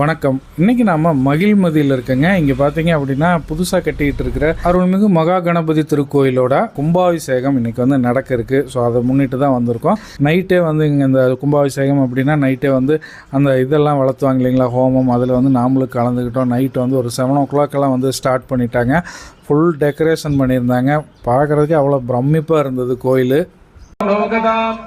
வணக்கம். இன்னைக்கு நாம் மகிழ்மதியில் இருக்கங்க. இங்கே பார்த்தீங்க அப்படின்னா புதுசாக கட்டிக்கிட்டு இருக்கிற அருள்மிகு மகா கணபதி திருக்கோயிலோட கும்பாபிஷேகம் இன்னைக்கு வந்து நடக்க இருக்கு ஸோ அதை முன்னிட்டு தான் வந்திருக்கோம். நைட்டே வந்து இங்கே இந்த கும்பாபிஷேகம் அப்படின்னா நைட்டே வந்து அந்த இதெல்லாம் வளர்த்துவாங்க இல்லைங்களா? ஹோமம் அதில் வந்து நாமளும் கலந்துக்கிட்டோம். நைட்டு வந்து ஒரு செவன் ஓ கிளாக்கெல்லாம் வந்து ஸ்டார்ட் பண்ணிட்டாங்க. ஃபுல் டெக்கரேஷன் பண்ணியிருந்தாங்க. பார்க்குறதுக்கு அவ்வளோ பிரமிப்பாக இருந்தது கோயில். லோகதாம்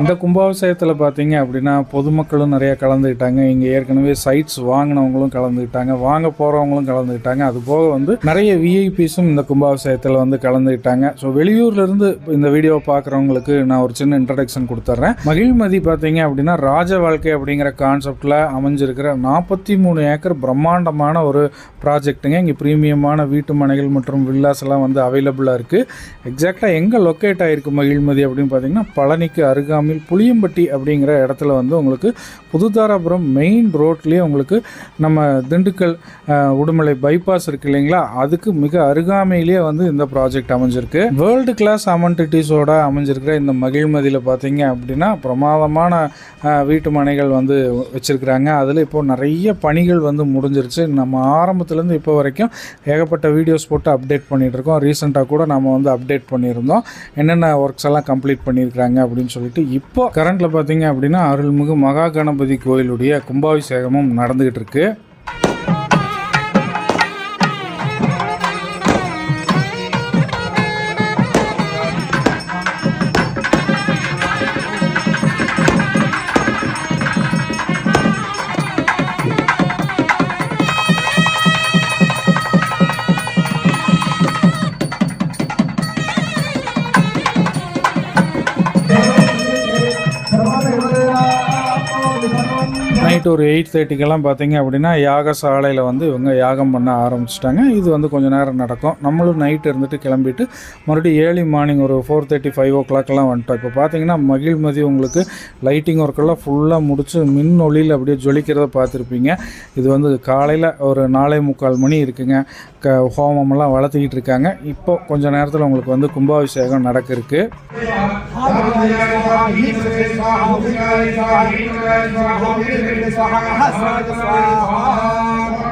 இந்த கும்பாபிஷேகத்தில் பார்த்தீங்க அப்படின்னா பொதுமக்களும் நிறையா கலந்துக்கிட்டாங்க இங்கே ஏற்கனவே சைட்ஸ் வாங்கினவங்களும் கலந்துக்கிட்டாங்க வாங்க போகிறவங்களும் கலந்துக்கிட்டாங்க அது போக வந்து நிறைய விஐபிஸும் இந்த கும்பாபிஷேகத்தில் வந்து கலந்துக்கிட்டாங்க ஸோ வெளியூர்லேருந்து இந்த வீடியோ பார்க்குறவங்களுக்கு நான் ஒரு சின்ன இன்ட்ரடக்ஷன் கொடுத்துட்றேன் மகிழ்மதி பார்த்தீங்க அப்படின்னா ராஜ வாழ்க்கை அப்படிங்கிற கான்செப்டில் அமைஞ்சிருக்கிற நாற்பத்தி மூணு ஏக்கர் பிரம்மாண்டமான ஒரு ப்ராஜெக்ட்டுங்க இங்கே ப்ரீமியமான வீட்டு மனைகள் மற்றும் வில்லாஸ் எல்லாம் வந்து அவைலபிளாக இருக்குது எக்ஸாக்டாக எங்கே லொக்கேட் ஆகிருக்கு மகிழ்மதி அப்படின்னு பார்த்தீங்கன்னா பழனிக்கு அருகாமையில் புளியம்பட்டி அப்படிங்கிற இடத்துல வந்து உங்களுக்கு புதுதாராபுரம் மெயின் ரோட்லேயே உங்களுக்கு நம்ம திண்டுக்கல் உடுமலை பைபாஸ் இருக்கு இல்லைங்களா? அதுக்கு மிக அருகாமையிலேயே வந்து இந்த ப்ராஜெக்ட் அமைஞ்சிருக்கு. வேர்ல்டு கிளாஸ் அமன்டிட்டிஸோட அமைஞ்சிருக்கிற இந்த மகிழ்மதியில் பார்த்தீங்க அப்படின்னா பிரமாதமான வீட்டு மனைகள் வந்து வச்சுருக்குறாங்க. அதில் இப்போது நிறைய பணிகள் வந்து முடிஞ்சிருச்சு. நம்ம ஆரம்பத்துலேருந்து இப்போ வரைக்கும் ஏகப்பட்ட வீடியோஸ் போட்டு அப்டேட் பண்ணிகிட்ருக்கோம் இருக்கோம் ரீசெண்டாக கூட நம்ம வந்து அப்டேட் பண்ணியிருந்தோம். என்னென்ன ஒர்க்ஸ் எல்லாம் கம்ப்ளீட் பண்ணியிருக்கிறாங்க அப்படின்னு சொல்லிட்டு இப்போ கரண்ட்டில் பார்த்தீங்க அப்படின்னா அருள்மிகு மகா கணபதி கோயிலுடைய கும்பாபிஷேகமும் நடந்துகிட்டு இருக்குது நைட் ஒரு எயிட் தேர்ட்டிக்கெல்லாம் பார்த்தீங்க அப்படின்னா யாகசாலையில் வந்து இவங்க யாகம் பண்ண ஆரம்பிச்சிட்டாங்க இது வந்து கொஞ்சம் நேரம் நடக்கும் நம்மளும் நைட் இருந்துட்டு கிளம்பிட்டு மறுபடியும் ஏர்லி மார்னிங் ஒரு ஃபோர் தேர்ட்டி ஃபைவ் ஓ கிளாக்லாம் வந்துட்டோம் இப்போ பார்த்தீங்கன்னா மகிழ்மதி உங்களுக்கு லைட்டிங் ஒர்க்கெல்லாம் ஃபுல்லாக முடிச்சு மின் ஒளியில் அப்படியே ஜொலிக்கிறத பார்த்துருப்பீங்க இது வந்து காலையில் ஒரு நாலே முக்கால் மணி இருக்குங்க க ஹோமமெல்லாம் வளர்த்துக்கிட்டு இருக்காங்க இப்போ கொஞ்ச நேரத்தில் உங்களுக்கு வந்து கும்பாபிஷேகம் நடக்க இருக்கு స్వాహ స్వాహ.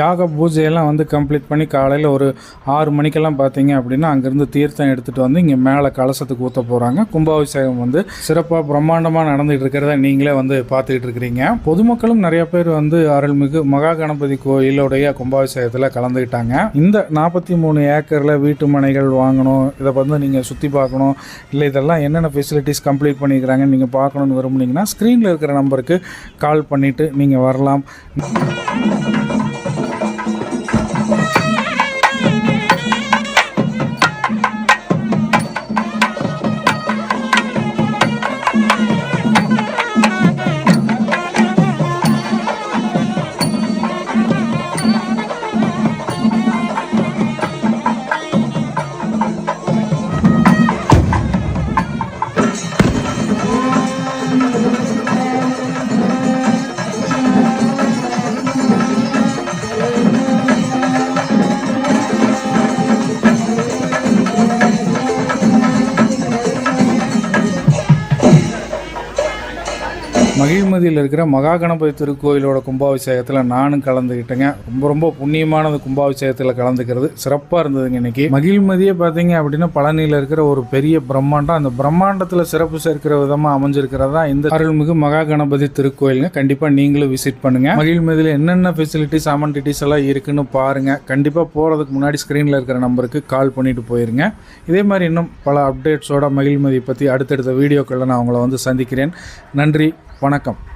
யாக பூஜையெல்லாம் வந்து கம்ப்ளீட் பண்ணி காலையில் ஒரு ஆறு மணிக்கெல்லாம் பார்த்தீங்க அப்படின்னா அங்கேருந்து தீர்த்தம் எடுத்துகிட்டு வந்து இங்கே மேலே கலசத்துக்கு ஊற்ற போகிறாங்க கும்பாபிஷேகம் வந்து சிறப்பாக பிரம்மாண்டமாக நடந்துகிட்டு இருக்கிறத நீங்களே வந்து பார்த்துக்கிட்டு இருக்கிறீங்க. பொதுமக்களும் நிறைய பேர் வந்து அருள்மிகு மகா கணபதி கோயிலுடைய கும்பாபிஷேகத்தில் கலந்துக்கிட்டாங்க இந்த நாற்பத்தி மூணு ஏக்கரில் வீட்டு மனைகள் வாங்கணும் இதை வந்து நீங்கள் சுற்றி பார்க்கணும் இல்லை இதெல்லாம் என்னென்ன ஃபெசிலிட்டிஸ் கம்ப்ளீட் பண்ணிக்கிறாங்கன்னு நீங்கள் பார்க்கணுன்னு விரும்புனீங்கன்னா ஸ்க்ரீனில் இருக்கிற நம்பருக்கு கால் பண்ணிவிட்டு நீங்கள் வரலாம். மகிழ்மதியில் இருக்கிற மகா கணபதி திருக்கோயிலோட கும்பாபிஷேகத்தில் நானும் கலந்துக்கிட்டேங்க ரொம்ப ரொம்ப புண்ணியமானது கும்பாபிஷேகத்தில் கலந்துக்கிறது. சிறப்பாக இருந்ததுங்க இன்னைக்கு. மகிழ்மதியே பார்த்தீங்க அப்படின்னா பழனியில் இருக்கிற ஒரு பெரிய பிரம்மாண்டம். அந்த பிரம்மாண்டத்தில் சிறப்பு சேர்க்கிற விதமாக அமைஞ்சிருக்கிறதா இந்த அருள்மிகு மகா கணபதி திருக்கோயிலுங்க. கண்டிப்பாக நீங்களும் விசிட் பண்ணுங்க. மகிழ்மதியில் என்னென்ன ஃபெசிலிட்டிஸ் அமெண்டிட்டிஸ் எல்லாம் இருக்குன்னு பாருங்க. கண்டிப்பாக போகிறதுக்கு முன்னாடி ஸ்க்ரீனில் இருக்கிற நம்பருக்கு கால் பண்ணிட்டு போயிருங்க. இதே மாதிரி இன்னும் பல அப்டேட்ஸோட மகிழ்மதி பற்றி அடுத்தடுத்த வீடியோக்களில் நான் அவங்கள வந்து சந்திக்கிறேன். நன்றி. வணக்கம்.